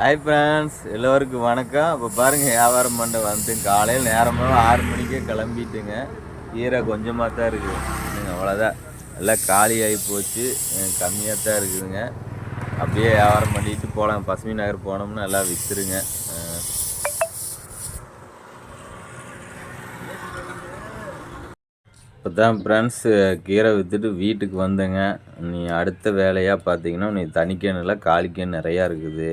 Hi friends எல்லோருக்கும் வணக்கம். இப்போ பாருங்கள் வியாபாரம் பண்ண வந்து காலையில் நேரமாக ஆறு மணிக்கே கிளம்பிட்டுங்க. ஈரை கொஞ்சமாக தான் இருக்குது. அவ்வளோதான் எல்லாம் காலி ஆகி போச்சு. கம்மியாக தான் இருக்குதுங்க. அப்படியே வியாபாரம் பண்ணிட்டு போகலாம் பசுமை நகர் போனோம்னா எல்லாம் விற்றுருங்க இப்போ தான் ஃப்ரெண்ட்ஸ் கீரை விற்றுட்டு வீட்டுக்கு வந்தேங்க. நீ அடுத்த வேலையாக பார்த்தீங்கன்னா நீ தனிக்கேனில் காலிக்கேன் நிறையா இருக்குது.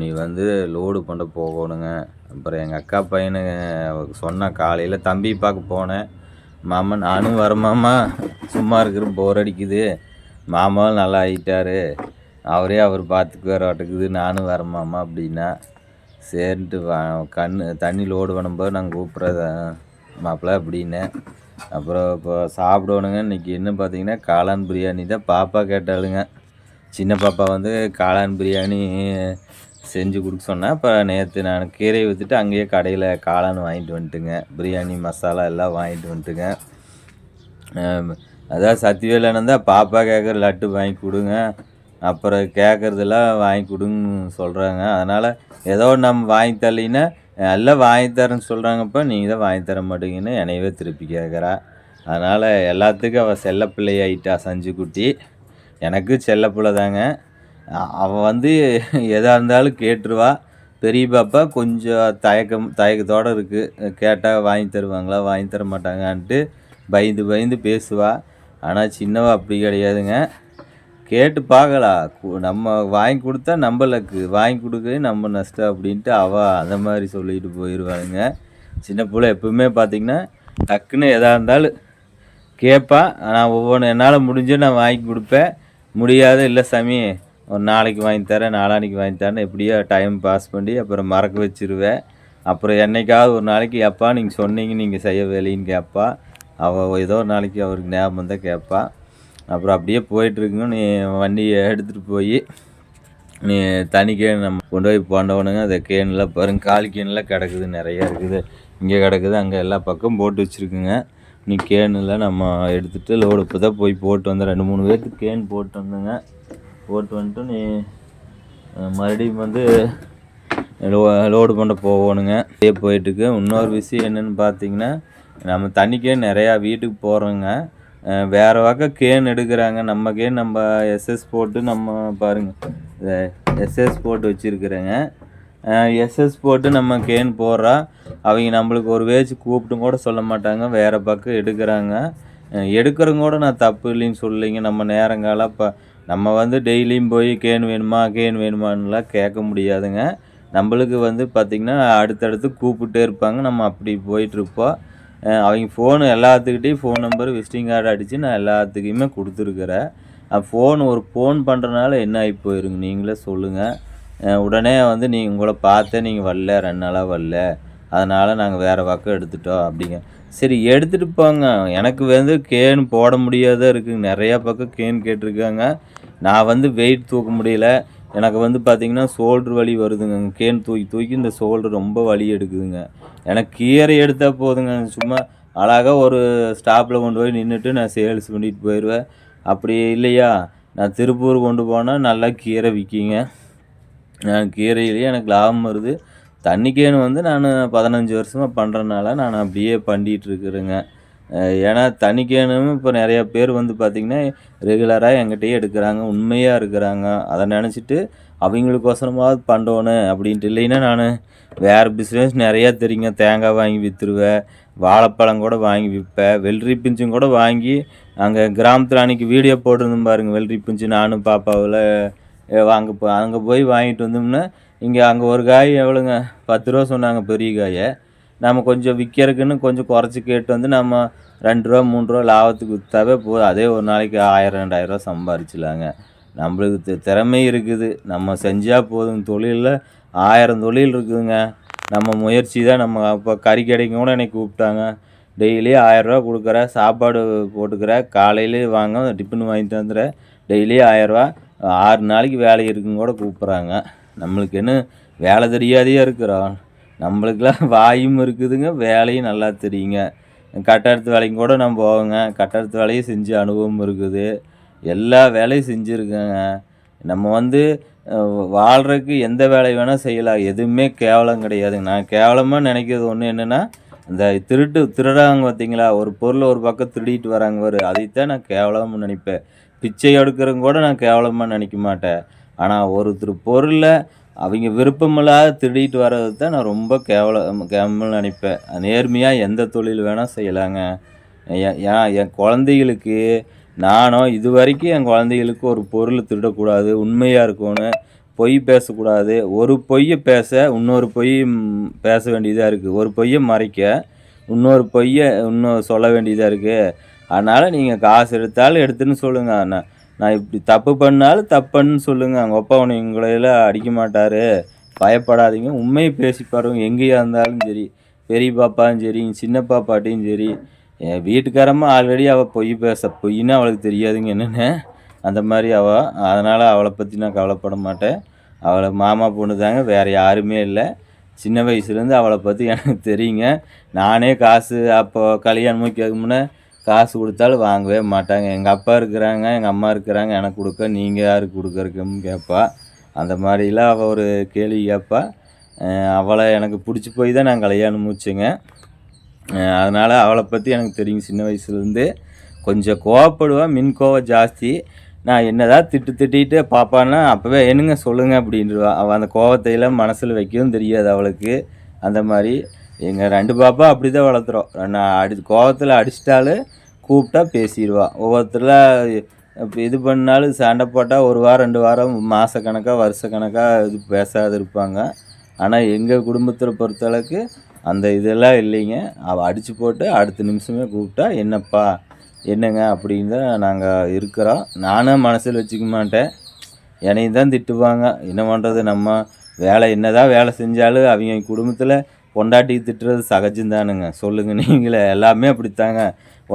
நீ வந்து லோடு பண்ண போகணுங்க. அப்புறம் எங்கள் அக்கா பையனு சொன்ன காலையில் தம்பி பார்க்க போனேன். மாமா நானும் வரமாமா சும்மா இருக்கிற போர் அடிக்குது. மாமாவும் நல்லா ஆகிட்டாரு அவரே அவர் பார்த்துக்குவார் வாட்டுக்குது நானும் வரமாமா அப்படின்னா. சரின்ட்டு வா கண் தண்ணி லோடு பண்ணும்போது நாங்கள் கூப்பிட்றத மாப்பிள்ள அப்படின்னேன் அப்புறம் இப்போ சாப்பிடணுங்க இன்றைக்கி என்ன பார்த்தீங்கன்னா காளான் பிரியாணி தான். பாப்பா கேட்டாளுங்க. சின்ன பாப்பா வந்து காளான் பிரியாணி செஞ்சு கொடுக்க சொன்னேன். இப்போ நேற்று நான் கீரையை விற்றுட்டு அங்கேயே கடையில் காளான் வாங்கிட்டு வந்துட்டுங்க. பிரியாணி மசாலா எல்லாம் வாங்கிட்டு வந்துட்டுங்க. அதான் சத்தியவேலனந்தா பாப்பா கேட்குற லட்டு வாங்கி கொடுங்க. அப்புறம் கேட்குறதெல்லாம் வாங்கி கொடுங்கன்னு சொல்கிறாங்க அதனால் ஏதோ நம்ம வாங்கி தரலின்னா எல்லாம் வாங்கி தரேன்னு சொல்கிறாங்கப்பா நீங்கள் தான் வாங்கி தர மாட்டீங்கன்னு என்னையவே திருப்பி கேட்குறா அதனால் எல்லாத்துக்கும் அவள் செல்ல ஆகிட்டா சஞ்சு குட்டி எனக்கு செல்ல பிள்ளை தாங்க. அவள் வந்து எதாக இருந்தாலும் கேட்டுருவா. பெரிய பாப்பா கொஞ்சம் தயக்கம் தயக்கத்தோடு இருக்குது கேட்டால் வாங்கி தருவாங்களா? வாங்கி தர மாட்டாங்கன்ட்டு பயந்து பயந்து பேசுவா. ஆனால் சின்னவா அப்படி கிடையாதுங்க. கேட்டு பார்க்கலாம் நம்ம வாங்கி கொடுத்தா நம்மளுக்கு வாங்கி கொடுக்க நம்ம நஷ்டம் அப்படின்ட்டு அவள் அந்த மாதிரி சொல்லிட்டு போயிடுவாளுங்க சின்ன பிள்ளை எப்பவுமே பார்த்திங்கன்னா டக்குன்னு எதாக இருந்தாலும் கேட்பா நான் ஒவ்வொன்று என்னால் முடிஞ்சு நான் வாங்கி கொடுப்பேன். முடியாது இல்லை சாமி. ஒரு நாளைக்கு வாங்கி தரேன் நாளான்னைக்கு வாங்கி தரேன் எப்படியோ டைம் பாஸ் பண்ணி அப்புறம் மறக்க வச்சிருவேன். அப்புறம் என்னைக்காவது ஒரு நாளைக்கு எப்பா நீங்கள் சொன்னீங்க நீங்கள் செய்ய வேலைன்னு கேட்பா அவள் ஏதோ ஒரு நாளைக்கு அவருக்கு ஞாபகம் தான் கேட்பா அப்புறம் அப்படியே போயிட்டுருக்குங்க நீ வண்டியை எடுத்துகிட்டு போய் நீ தனி கேன் நம்ம கொண்டு போய் போண்டவனுங்க அந்த கேனில் பாருங்க காலி கேனில் கிடக்குது நிறையா இருக்குது. இங்கே கிடக்குது அங்கே எல்லா பக்கம் போட்டு வச்சுருக்குங்க. நீ கேனில் நம்ம எடுத்துகிட்டு லோடு இப்போ தான் போய் போட்டு வந்தேன். ரெண்டு மூணு பேர்த்துக்கு கேன் போட்டு வந்தேங்க. போட்டு வந்துட்டு நீ மறுபடியும் வந்து லோ லோடு பண்ண போகணுங்க. அப்படியே போயிட்டுருக்கு. இன்னொரு விஷயம் என்னென்னு பார்த்தீங்கன்னா நம்ம தண்ணிக்கே நிறையா வீட்டுக்கு போகிறோங்க வேறு வகை கேன் எடுக்கிறாங்க. நம்ம கேன் நம்ம எஸ்எஸ் போட்டு நம்ம பாருங்கள் எஸ்எஸ் போட்டு வச்சுருக்குறேங்க. எஸ்எஸ் போட்டு நம்ம கேன் போடுறா. அவங்க நம்மளுக்கு ஒரு வேச்சு கூப்பிட்டும் கூட சொல்ல மாட்டாங்க. வேறு பக்கம் எடுக்கிறாங்க. எடுக்கிறவங்க கூட நான் தப்பு இல்லைன்னு சொல்லலைங்க. நம்ம நேரங்காலம் இப்போ நம்ம வந்து டெய்லியும் போய் கேன் வேணுமா கேன் வேணுமான்னுலாம் கேட்க முடியாதுங்க. நம்மளுக்கு வந்து பார்த்திங்கன்னா அடுத்தடுத்து கூப்பிட்டே இருப்பாங்க. நம்ம அப்படி போயிட்டுருப்போம். அவங்க ஃபோனு எல்லாத்துக்கிட்டையும் ஃபோன் நம்பர் விசிட்டிங் கார்டு அடித்து நான் எல்லாத்துக்குமே கொடுத்துருக்குறேன். ஃபோன் ஒரு ஃபோன் பண்ணுறனால என்ன ஆகி போயிருங்க? நீங்களே சொல்லுங்கள் உடனே வந்து நீ உங்களை பார்த்தே நீங்கள் வரல. ரெண்டு நாளாக வரல. அதனால் நாங்கள் வேறு பக்கம் எடுத்துட்டோம் அப்படிங்க. சரி எடுத்துகிட்டு போங்க. எனக்கு வந்து கேன் போட முடியாத இருக்குங்க நிறையா பக்கம் கேன் கேட்டிருக்காங்க. நான் வந்து வெயிட் தூக்க முடியல. எனக்கு வந்து பார்த்திங்கன்னா ஷோல்ட்ரு வலி வருதுங்க. கேன் தூக்கி தூக்கி இந்த ஷோல்டர் ரொம்ப வலி எடுக்குதுங்க. எனக்கு கீரை எடுத்தால் போதுங்க. சும்மா அழகாக ஒரு ஸ்டாப்பில் கொண்டு போய் நின்றுட்டு நான் சேல்ஸ் பண்ணிட்டு போயிடுவேன் அப்படி இல்லையா? நான் திருப்பூர் கொண்டு போனால் நல்லா கீரை விற்கிங்க நான் கீரையிலேயே எனக்கு லாபம் வருது. தண்ணிக்கேனு வந்து நான் பதினஞ்சு வருஷமாக பண்ணுறனால நான் அப்படியே பண்ணிகிட்டு இருக்கிறேங்க ஏன்னா தனிக்கேனும் இப்போ நிறையா பேர் வந்து பார்த்திங்கன்னா ரெகுலராக என்கிட்டயே எடுக்கிறாங்க உண்மையாக இருக்கிறாங்க. அதை நினச்சிட்டு அவங்களுக்கோசரமாவது பண்ணணும் அப்படின்ட்டு இல்லைன்னா நான் வேறு பிஸ்னஸ் நிறையா தெரியுங்க. தேங்காய் வாங்கி விற்றுருவேன் வாழைப்பழம் கூட வாங்கி விற்பேன் வெள்ளரி பிஞ்சும் கூட வாங்கி அங்கே கிராமத்தில் அன்றைக்கி வீடியோ போட்டிருந்தோம் பாருங்கள் வெள்ளரி பிஞ்சு நானும் பாப்பாவில் அங்கே போ அங்கே போய் வாங்கிட்டு வந்தோம்னா இங்கே அங்கே ஒரு காய் எவ்வளோங்க பத்து ரூபா சொன்னாங்க பெரிய காயை. நம்ம கொஞ்சம் விற்கிறதுக்குன்னு கொஞ்சம் குறைச்சி கேட்டு வந்து நம்ம ரெண்டு ரூபா மூணு ரூபா லாபத்துக்கு விற்றாவே போதும். அதே ஒரு நாளைக்கு ஆயிரம் ரெண்டாயிரம் ரூபா சம்பாரிச்சிடலாங்க. நம்மளுக்கு திறமை இருக்குது. நம்ம செஞ்சால் போதும். தொழிலில் ஆயிரம் தொழில் இருக்குதுங்க. நம்ம முயற்சி தான் நம்ம இப்போ கறி கடைக்கு கூட என்னை கூப்பிட்டாங்க. டெய்லி ஆயரூவா கொடுக்குற சாப்பாடு போட்டுக்கிறேன் காலையிலே வாங்க டிஃபன் வாங்கி தந்துடுற டெய்லி ஆயரூவா ஆறு நாளைக்கு வேலை இருக்குன்னு கூட கூப்பிட்றாங்க. நம்மளுக்கு என்ன வேலை தெரியாதையே இருக்கிறோம் நம்மளுக்கெல்லாம் வாயும் இருக்குதுங்க வேலையும் நல்லா தெரியுங்க. கட்டடத்து வேலைக்கும் கூட நான் போவேங்க. கட்டடத்து வேலையும் செஞ்சு அனுபவம் இருக்குது. எல்லா வேலையும் செஞ்சுருக்கேங்க. நம்ம வந்து வாழ்கிறதுக்கு எந்த வேலை வேணால் செய்யலாம். எதுவுமே கேவலம் கிடையாதுங்க நான் கேவலமாக நினைக்கிறது ஒன்று என்னென்னா இந்த திருட்டு திருடுறாங்க பார்த்தீங்களா? ஒரு பொருளை ஒரு பக்கம் திருடிட்டு வராங்க பாரு. அதைத்தான் நான் கேவலமாக நினைப்பேன். பிச்சை எடுக்கிறவங்க கூட நான் கேவலமாக நினைக்க மாட்டேன். ஆனால் ஒருத்தர் பொருளை அவங்க விருப்பமில்லாத திருடிட்டு வர்றது தான் நான் ரொம்ப கேவலம் கேவலம் நினைப்பேன். நேர்மையாக எந்த தொழில் வேணால் செய்யலாங்க. ஏன் என் குழந்தைகளுக்கு நானும் இது வரைக்கும் என் குழந்தைகளுக்கு ஒரு பொருள் திருடக்கூடாது உண்மையாக இருக்கணும் பொய் பேசக்கூடாது. ஒரு பொய்யை பேச இன்னொரு பொய் பேச வேண்டியதாக இருக்குது ஒரு பொய்யை மறைக்க இன்னொரு பொய்யை இன்னும் சொல்ல வேண்டியதாக இருக்குது அதனால் நீங்கள் காசு எடுத்தாலும் எடுத்துன்னு சொல்லுங்கள் நான் நான் இப்படி தப்பு பண்ணாலும் தப்புன்னு சொல்லுங்கள் அவங்க அப்பா உன்னை உங்களையெல்லாம் அடிக்க மாட்டார். பயப்படாதீங்க. உண்மையை பேசி பாருங்க. எங்கேயா இருந்தாலும் சரி. பெரிய பாப்பாவும் சரி சின்ன பாப்பாட்டையும் சரி. என் வீட்டுக்காரமாக ஆல்ரெடி அவள் பொய் பேச பொய்ன்னு அவளுக்கு தெரியாதுங்க. என்னென்னு? அந்த மாதிரி அவள் அதனால் அவளை பற்றி நான் கவலைப்பட மாட்டேன். அவளை மாமா பொண்ணு தாங்க. வேறு யாருமே இல்லை. சின்ன வயசுலேருந்து அவளை பற்றி எனக்கு தெரியுங்க. நானே காசு அப்போ கல்யாணம் கேட்க முன்னே காசு கொடுத்தாலும் வாங்கவே மாட்டாங்க. எங்கள் அப்பா இருக்கிறாங்க எங்கள் அம்மா இருக்கிறாங்க எனக்கு கொடுக்க நீங்கள் யாருக்கு கொடுக்குறக்குன்னு கேட்பா அந்த மாதிரிலாம் அவள் ஒரு கேள்வி கேட்பா அவளை எனக்கு பிடிச்சி போய் தான் நான் கல்யாணம் முடிச்சேங்க. அதனால் அவளை பற்றி எனக்கு தெரியும். சின்ன வயசுலேருந்து கொஞ்சம் கோவப்படுவேன் மின் கோவம் ஜாஸ்தி. நான் என்னதான் திட்டு திட்டிட்டு பாப்பான்னா அப்போவே என்னங்க சொல்லுங்கள் அப்படின்றவா. அவள் அந்த கோவத்தையெல்லாம் மனசில் வைக்கவும் தெரியாது அவளுக்கு. அந்த மாதிரி எங்கள் ரெண்டு பாப்பா அப்படி தான் வளர்த்துறோம். நான் அடி கோவத்தில் அடிச்சிட்டாலும் கூப்பிட்டா பேசிடுவா. ஒவ்வொருத்தரில் இப்போ இது பண்ணாலும் சண்டை போட்டால் ஒரு வாரம் ரெண்டு வாரம் மாதக்கணக்காக வருஷக்கணக்காக இது பேசாத இருப்பாங்க. ஆனால் எங்கள் குடும்பத்தில் பொறுத்தளவுக்கு அந்த இதெல்லாம் இல்லைங்க. அவள் அடித்து போட்டு அடுத்த நிமிஷமே கூப்பிட்டா என்னப்பா என்னங்க? அப்படின்னு தான் நாங்கள் இருக்கிறோம். நானும் மனசில் வச்சுக்க மாட்டேன். என்னையும் தான் திட்டுவாங்க. என்ன பண்ணுறது நம்ம வேலை என்னதான் வேலை செஞ்சாலும் அவங்க குடும்பத்தில் பொண்டாட்டி திட்டுறது சகஜம்தானுங்க சொல்லுங்கள் நீங்களே. எல்லாமே அப்படித்தாங்க.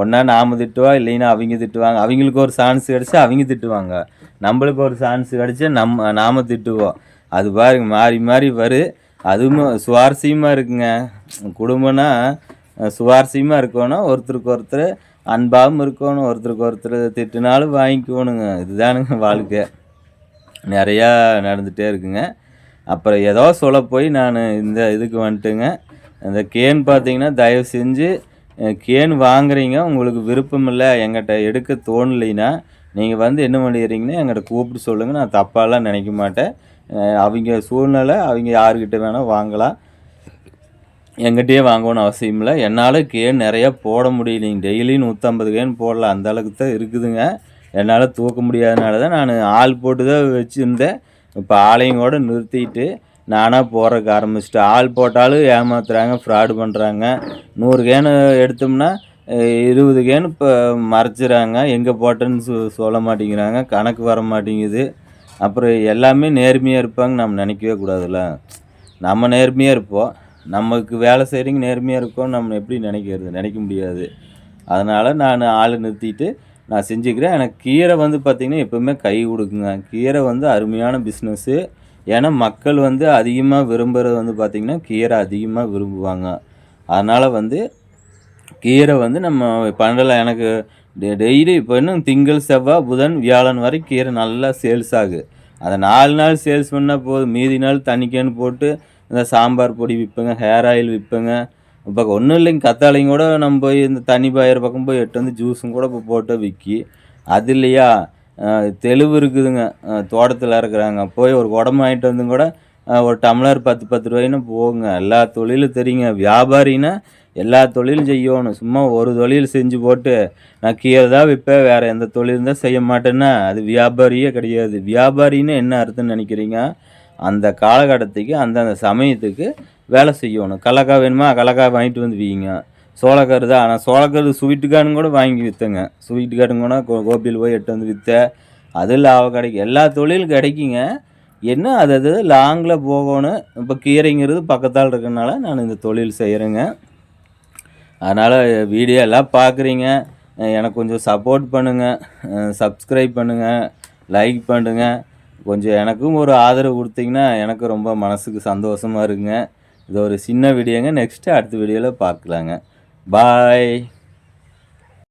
ஒன்றா நாம் திட்டுவா இல்லைன்னா அவங்க திட்டுவாங்க. அவங்களுக்கு ஒரு சான்ஸ் கிடச்சா அவங்க திட்டுவாங்க. நம்மளுக்கு ஒரு சான்ஸ் கிடச்சா நம்ம நாம் திட்டுவோம். அது பாருங்க மாறி மாறி வரும் அதுவும் சுவாரஸ்யமாக இருக்குங்க. குடும்பம்னா சுவாரஸ்யமாக இருக்கணும் ஒருத்தருக்கு ஒருத்தர் அன்பாகவும் இருக்கணும். ஒருத்தருக்கு ஒருத்தர் திட்டுனாலும் வாங்கிக்கணுங்க. இதுதானுங்க வாழ்க்கை. நிறையா நடந்துகிட்டே இருக்குங்க. அப்புறம் ஏதோ சொல்ல போய் நான் இந்த இதுக்கு வந்துட்டுங்க. இந்த கேன் பார்த்தீங்கன்னா தயவு செஞ்சு கேன் வாங்குறீங்க உங்களுக்கு விருப்பம் இல்லை எங்கிட்ட எடுக்க தோணலைன்னா நீங்கள் வந்து என்ன பண்ணிடுறீங்கன்னா எங்கிட்ட கூப்பிட்டு சொல்லுங்கள் நான் தப்பாலாம் நினைக்க மாட்டேன். அவங்க சூழ்நிலை அவங்க யாருக்கிட்ட வேணால் வாங்கலாம். எங்கிட்டயே வாங்கணும்னு அவசியம் இல்லை. என்னால் கேன் நிறையா போட முடியலைங்க. டெய்லி நூற்றம்பது கேன் போடலாம். அந்த அளவுக்கு தான் இருக்குதுங்க. என்னால் தூக்க முடியாதனால தான் நான் ஆள் போட்டு தான் வச்சுருந்தேன். இப்போ ஆளையும் கூட நிறுத்திட்டு நானாக போகிறக்கு ஆரம்பிச்சிட்டு. ஆள் போட்டாலும் ஏமாத்துறாங்க ஃப்ராடு பண்ணுறாங்க நூறு கேனு எடுத்தோம்னா இருபது கேனு இப்போ மறைச்சிறாங்க. எங்கே போட்டேன்னு சொ சொல்ல மாட்டேங்கிறாங்க. கணக்கு வர மாட்டேங்குது. அப்புறம் எல்லாமே நேர்மையாக இருப்பாங்க. நம்ம நினைக்கவே கூடாதுல்ல. நம்ம நேர்மையாக இருப்போம். நமக்கு வேலை செய்கிறவங்க நேர்மையாக இருக்கோம் நம்ம எப்படி நினைக்கிறது? நினைக்க முடியாது. அதனால் நான் ஆள் நிறுத்திட்டு நான் செஞ்சுக்கிறேன். எனக்கு கீரை வந்து பார்த்திங்கன்னா எப்போவுமே கை கொடுக்குங்க. கீரை வந்து அருமையான பிஸ்னஸ்ஸு ஏன்னா மக்கள் வந்து அதிகமாக விரும்புகிறது வந்து பார்த்திங்கன்னா கீரை அதிகமாக விரும்புவாங்க. அதனால் வந்து கீரை வந்து நம்ம பண்ணலாம். எனக்கு டெ- டெய்லி இப்போ இன்னும் திங்கள் செவ்வாய் புதன் வியாழன் வரை கீரை நல்லா சேல்ஸ் ஆகுது அதை நாலு நாள் சேல்ஸ் பண்ணால் போதும். மீதி நாள் தண்ணிக்கேன்னு போட்டு இந்த சாம்பார் பொடி விற்பேங்க ஹேர் ஆயில் விற்பேங்க இப்போ ஒன்றும் இல்லைங்க. கத்தாழையும் கூட நம்ம போய் இந்த தனி பாயிற பக்கம் போய் எட்டு வந்து ஜூஸும் கூட இப்போ போட்டு விற்கி அது இல்லையா? தெளிவு இருக்குதுங்க. தோட்டத்தில் இருக்கிறாங்க போய் ஒரு உடம்பு வாங்கிட்டு வந்து கூட ஒரு டம்ளர் பத்து பத்து ரூபாயின்னு போகுங்க. எல்லா தொழிலும் தெரியுங்க. வியாபாரின்னா எல்லா தொழிலும் செய்யணும். சும்மா ஒரு தொழில் செஞ்சு போட்டு நான் கீழே தான் விற்பேன். வேறு எந்த தொழிலும் தான் செய்ய மாட்டேன்னா அது வியாபாரியே கிடையாது. வியாபாரின்னு என்ன அர்த்தம்னு நினைக்கிறீங்க? அந்த காலகட்டத்துக்கு அந்தந்த சமயத்துக்கு வேலை செய்யணும். கடலக்காய் வேணுமா? கடலக்காய் வாங்கிட்டு வந்து வீங்க சோளக்கரு தான். ஆனால் சோளக்கரு ஸ்வீட்டு கூட வாங்கி விற்றேங்க ஸ்வீட்டுக்காரன் கூட கோபியில் போய் எட்டு வந்து விற்றேன் அது லாபம் கிடைக்கும் எல்லா தொழிலும் கிடைக்குங்க. என்ன அது அது லாங்கில் போகணும். இப்போ கீரைங்கிறது பக்கத்தால் இருக்கிறனால நான் இந்த தொழில் செய்கிறேங்க அதனால் வீடியோ எல்லாம் பார்க்குறீங்க எனக்கு கொஞ்சம் சப்போர்ட் பண்ணுங்கள் சப்ஸ்கிரைப் பண்ணுங்கள் லைக் பண்ணுங்கள் கொஞ்சம் எனக்கும் ஒரு ஆதரவு கொடுத்தீங்கன்னா எனக்கு ரொம்ப மனசுக்கு சந்தோஷமாக இருக்குங்க இது ஒரு சின்ன வீடியோங்க. நெக்ஸ்ட்டு அடுத்த வீடியோவில் பார்க்கலாங்க பாய்